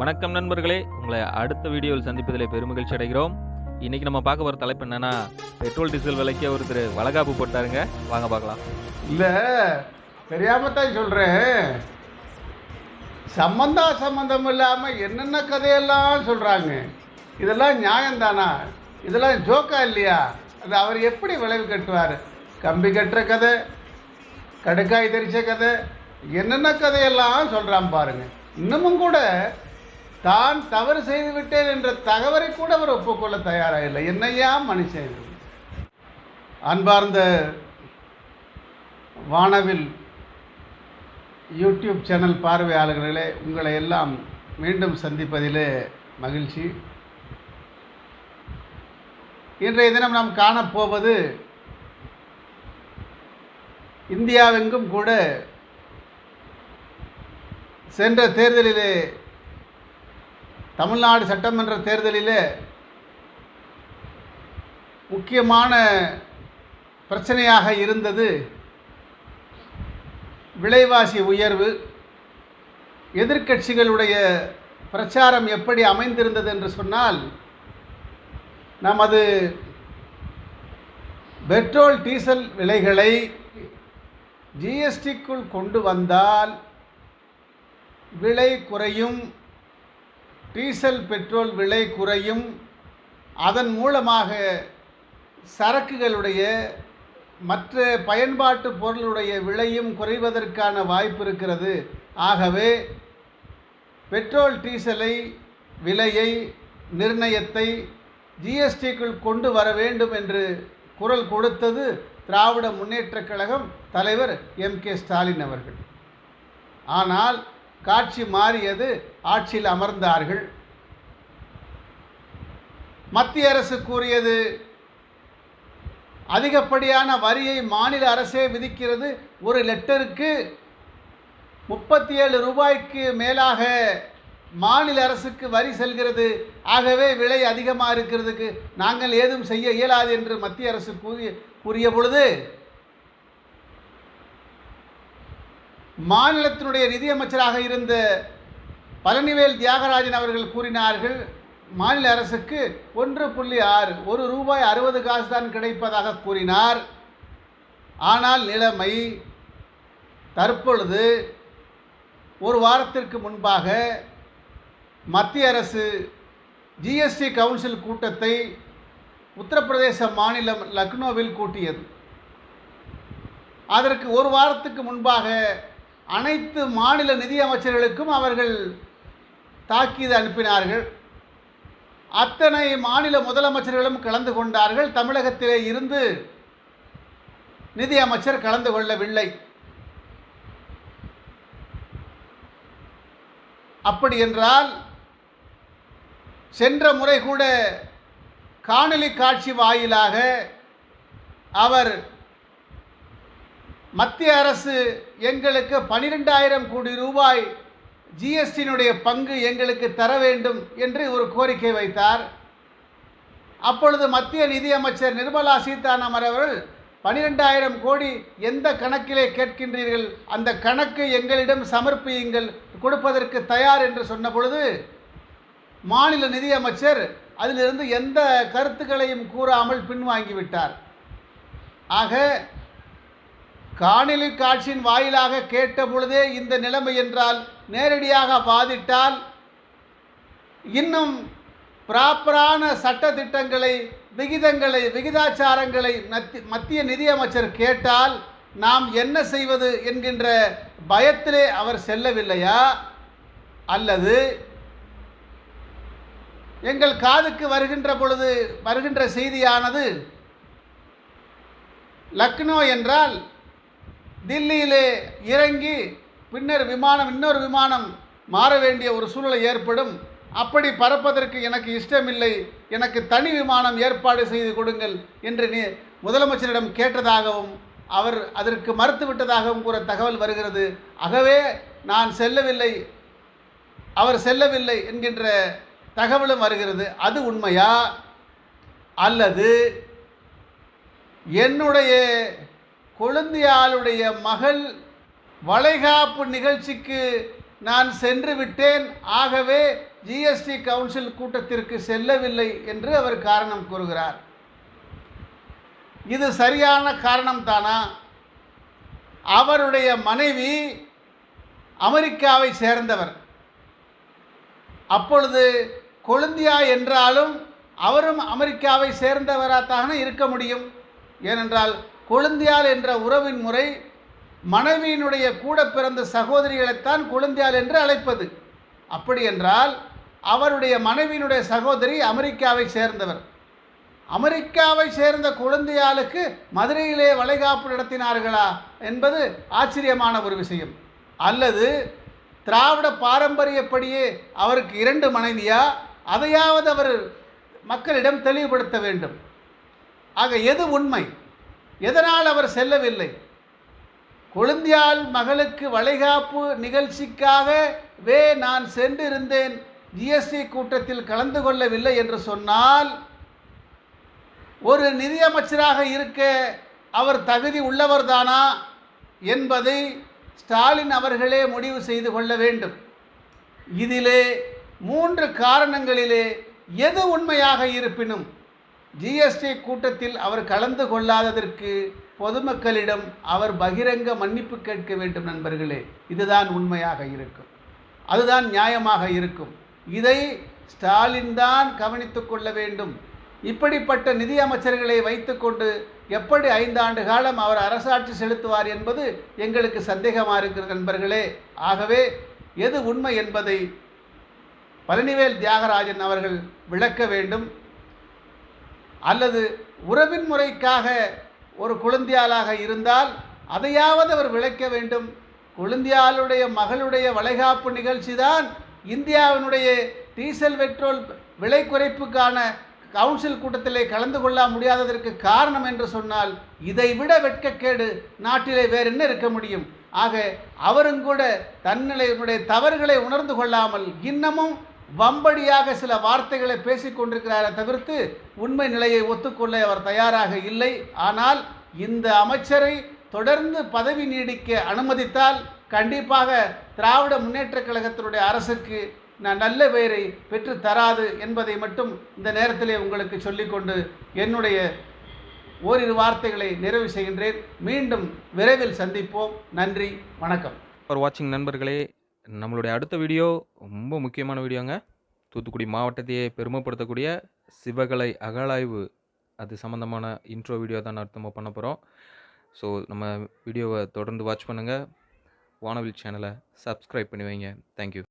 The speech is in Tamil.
வணக்கம் நண்பர்களே. உங்களை அடுத்த வீடியோவில் சந்திப்பதில் பெருமகிழ்ச்சி அடைகிறோம். இன்றைக்கி நம்ம பார்க்க போகிற தலைப்பு என்னன்னா பெட்ரோல் டீசல் விலைக்கு ஒருத்தர் வளகாப்பு போட்டாருங்க. வாங்க பார்க்கலாம். இல்லை தெரியாம தான் சொல்கிறேன் சம்பந்தா சம்பந்தம் இல்லாமல் என்னென்ன கதையெல்லாம் சொல்கிறாங்க இதெல்லாம் நியாயம்தானா? இதெல்லாம் ஜோக்கா இல்லையா? அது அவர் எப்படி விளைவு கட்டுவார்? கம்பி கட்டுற கதை கடுக்காய் தெரிச்ச கதை என்னென்ன கதையெல்லாம் சொல்கிறான் பாருங்க. இன்னமும் கூட தான் தவறு செய்து விட்டேன் என்ற தகவலை கூட அவர் ஒப்புக்கொள்ள தயாராக இல்லை என்னையா மனுஷன்? அன்பார்ந்த வானவில் யூடியூப் சேனல் பார்வையாளர்களே உங்களை எல்லாம் மீண்டும் சந்திப்பதிலே மகிழ்ச்சி. இன்றைய தினம் நாம் காணப்போவது இந்தியாவெங்கும் கூட சென்ற தேர்தலிலே தமிழ்நாடு சட்டமன்ற தேர்தலில் முக்கியமான பிரச்சனையாக இருந்தது விலைவாசி உயர்வு எதிர்க்கட்சிகளுடைய பிரச்சாரம் எப்படி அமைந்திருந்தது என்று சொன்னால் நமது பெட்ரோல் டீசல் விலைகளை ஜிஎஸ்டிக்குள் கொண்டு வந்தால் விலை குறையும் டீசல் பெட்ரோல் விலை குறையும். அதன் மூலமாக சரக்குகளுடைய மற்ற பயன்பாட்டு பொருளுடைய விலையும் குறைவதற்கான வாய்ப்பு இருக்கிறது. ஆகவே பெட்ரோல் டீசலை விலையை நிர்ணயத்தை ஜிஎஸ்டிக்குள் கொண்டு வர வேண்டும் என்று குரல் கொடுத்தது திராவிட முன்னேற்றக் கழகம் தலைவர் எம் கே ஸ்டாலின் அவர்கள். ஆனால் காட்சி மாறியது ஆட்சியில் அமர்ந்தார்கள். மத்திய அரசு கூறியது அதிகப்படியான வரியை மாநில அரசே விதிக்கிறது. ஒரு லெட்டருக்கு முப்பத்தி ஏழு ரூபாய்க்கு மேலாக மாநில அரசுக்கு வரி செல்கிறது. ஆகவே விலை அதிகமாக இருக்கிறதுக்கு நாங்கள் ஏதும் செய்ய இயலாது என்று மத்திய அரசு கூறிய கூறிய பொழுது மாநிலத்தினுடைய நிதியமைச்சராக இருந்த பழனிவேல் தியாகராஜன் அவர்கள் கூறினார்கள் மாநில அரசுக்கு ஒன்று புள்ளி ஆறு ஒரு ரூபாய் அறுபது காசு தான் கிடைப்பதாக கூறினார். ஆனால் நிலைமை தற்பொழுது ஒரு வாரத்திற்கு முன்பாக மத்திய அரசு ஜிஎஸ்டி கவுன்சில் கூட்டத்தை உத்தரப்பிரதேச மாநிலம் லக்னோவில் கூட்டியது. அதற்கு ஒரு வாரத்துக்கு முன்பாக அனைத்து மாநில நிதியமைச்சர்களுக்கும் அவர்கள் தாக்கீது அனுப்பினார்கள். அத்தனை மாநில முதலமைச்சர்களும் கலந்து கொண்டார்கள். தமிழகத்திலே இருந்து நிதியமைச்சர் கலந்து கொள்ளவில்லை. அப்படி என்றால் சென்ற முறை கூட காணொலி காட்சி வாயிலாக அவர் மத்திய அரசு எங்களுக்கு பனிரெண்டாயிரம் கோடி ரூபாய் ஜிஎஸ்டியினுடைய பங்கு எங்களுக்கு தர வேண்டும் என்று ஒரு கோரிக்கை வைத்தார். அப்பொழுது மத்திய நிதியமைச்சர் நிர்மலா சீதாராமன் அவர்கள் பனிரெண்டாயிரம் கோடி எந்த கணக்கிலே கேட்கின்றீர்கள்? அந்த கணக்கு எங்களிடம் சமர்ப்பியுங்கள் கொடுப்பதற்கு தயார் என்று சொன்ன பொழுது மாநில நிதியமைச்சர் அதிலிருந்து எந்த கருத்துக்களையும் கூறாமல் பின்வாங்கிவிட்டார். ஆக காணொலி காட்சியின் வாயிலாக கேட்ட பொழுதே இந்த நிலைமை என்றால் நேரடியாக பாதிட்டால் இன்னும் ப்ராப்பரான சட்ட திட்டங்களை விகிதங்களை விகிதாச்சாரங்களை மத்திய நிதியமைச்சர் கேட்டால் நாம் என்ன செய்வது என்கின்ற பயத்திலே அவர் செல்லவில்லையா? அல்லது எங்கள் காதுக்கு வருகின்ற பொழுது வருகின்ற செய்தியானது லக்னோ என்றால் தில்லியிலே இறங்கி பின்னர் விமானம் இன்னொரு விமானம் மாற வேண்டிய ஒரு சூழ்நிலை ஏற்படும். அப்படி பறப்பதற்கு எனக்கு இஷ்டமில்லை. எனக்கு தனி விமானம் ஏற்பாடு செய்து கொடுங்கள் என்று நீ முதலமைச்சரிடம் கேட்டதாகவும் அவர் அதற்கு மறுத்துவிட்டதாகவும் கூற தகவல் வருகிறது. ஆகவே நான் செல்லவில்லை. அவர் செல்லவில்லை என்கின்ற தகவலும் வருகிறது. அது உண்மையா? அல்லது என்னுடைய கொழுந்தியாளுடைய மகள் வளைகாப்பு நிகழ்ச்சிக்கு நான் சென்று விட்டேன். ஆகவே ஜிஎஸ்டி கவுன்சில் கூட்டத்திற்கு செல்லவில்லை என்று அவர் காரணம் கூறுகிறார். இது சரியான காரணம் தானா? அவருடைய மனைவி அமெரிக்காவை சேர்ந்தவர். அப்பொழுது கொழுந்தியா என்றாலும் அவரும் அமெரிக்காவை சேர்ந்தவராகத்தானே இருக்க முடியும். ஏனென்றால் கொழுந்தியால் என்ற உறவின் முறை மனைவியினுடைய கூட பிறந்த சகோதரிகளைத்தான் கொழுந்தியால் என்று அழைப்பது. அப்படி என்றால் அவருடைய மனைவியினுடைய சகோதரி அமெரிக்காவை சேர்ந்தவர். அமெரிக்காவை சேர்ந்த குழந்தையாளுக்கு மதுரையிலே வளைகாப்பு நடத்தினார்களா என்பது ஆச்சரியமான ஒரு விஷயம். அல்லது திராவிட பாரம்பரியப்படியே அவருக்கு இரண்டு மனைவியா? அதையாவது அவர் மக்களிடம் தெளிவுபடுத்த வேண்டும். ஆக எது உண்மை? எதனால் அவர் செல்லவில்லை? கொழுந்தியால் மகளுக்கு வளைகாப்பு நிகழ்ச்சிக்காக வே நான் சென்றிருந்தேன். ஜிஎஸ்டி கூட்டத்தில் கலந்து கொள்ளவில்லை என்று சொன்னால் ஒரு நிதியமைச்சராக இருக்க அவர் தகுதி உள்ளவர்தானா என்பதை ஸ்டாலின் அவர்களே முடிவு செய்து கொள்ள வேண்டும். இதிலே மூன்று காரணங்களிலே எது உண்மையாக இருப்பினும் ஜிஎஸ்டி கூட்டத்தில் அவர் கலந்து கொள்ளாததற்கு பொதுமக்களிடம் அவர் பகிரங்க மன்னிப்பு கேட்க வேண்டும் நண்பர்களே. இதுதான் உண்மையாக இருக்கும். அதுதான் நியாயமாக இருக்கும். இதை ஸ்டாலின் தான் கவனித்து கொள்ள வேண்டும். இப்படிப்பட்ட நிதி அமைச்சர்களை வைத்துக்கொண்டு எப்படி ஐந்தாண்டு காலம் அவர் அரசாட்சி செலுத்துவார் என்பது எங்களுக்கு சந்தேகமாக இருக்கிறது நண்பர்களே. ஆகவே எது உண்மை என்பதை பழனிவேல் தியாகராஜன் அவர்கள் விளக்க வேண்டும். அல்லது உறவின் முறைக்காக ஒரு குழந்தையாளாக இருந்தால் அதையாவது அவர் விளக்க வேண்டும். குழந்தையாளுடைய மகளுடைய வளைகாப்பு நிகழ்ச்சி தான் இந்தியாவினுடைய டீசல் பெட்ரோல் விலை குறைப்புக்கான கவுன்சில் கூட்டத்திலே கலந்து கொள்ள முடியாததற்கு காரணம் என்று சொன்னால் இதைவிட வெட்கக்கேடு நாட்டிலே வேறு என்ன இருக்க முடியும்? ஆக அவரும் கூட தன்னிலையினுடைய தவறுகளை உணர்ந்து கொள்ளாமல் இன்னமும் வம்படியாக சில வார்த்தைகளை பேசிக் கொண்டிருக்கிறாரே தவிர்த்து உண்மை நிலையை ஒத்துக்கொள்ள அவர் தயாராக இல்லை. ஆனால் இந்த அமைச்சரை தொடர்ந்து பதவி நீடிக்க அனுமதித்தால் கண்டிப்பாக திராவிட முன்னேற்ற கழகத்தினுடைய அரசுக்கு நான் நல்ல பெயரை பெற்று தராது என்பதை மட்டும் இந்த நேரத்திலே உங்களுக்கு சொல்லிக்கொண்டு என்னுடைய ஓரிரு வார்த்தைகளை நிறைவு செய்கின்றேன். மீண்டும் விரைவில் சந்திப்போம். நன்றி. வணக்கம். ஃபார் வாட்சிங் நண்பர்களே நம்மளுடைய அடுத்த வீடியோ ரொம்ப முக்கியமான வீடியோங்க. தூத்துக்குடி மாவட்டத்தையே பெருமைப்படுத்தக்கூடிய சிவகலை அகழாய்வு. அது சம்மந்தமான இன்ட்ரோ வீடியோ தான் அர்த்தமாக பண்ண போகிறோம் ஸோ நம்ம வீடியோவை தொடர்ந்து வாட்ச் பண்ணுங்கள் வானவில் சேனலை சப்ஸ்கிரைப் பண்ணி வைங்க. தேங்க்யூ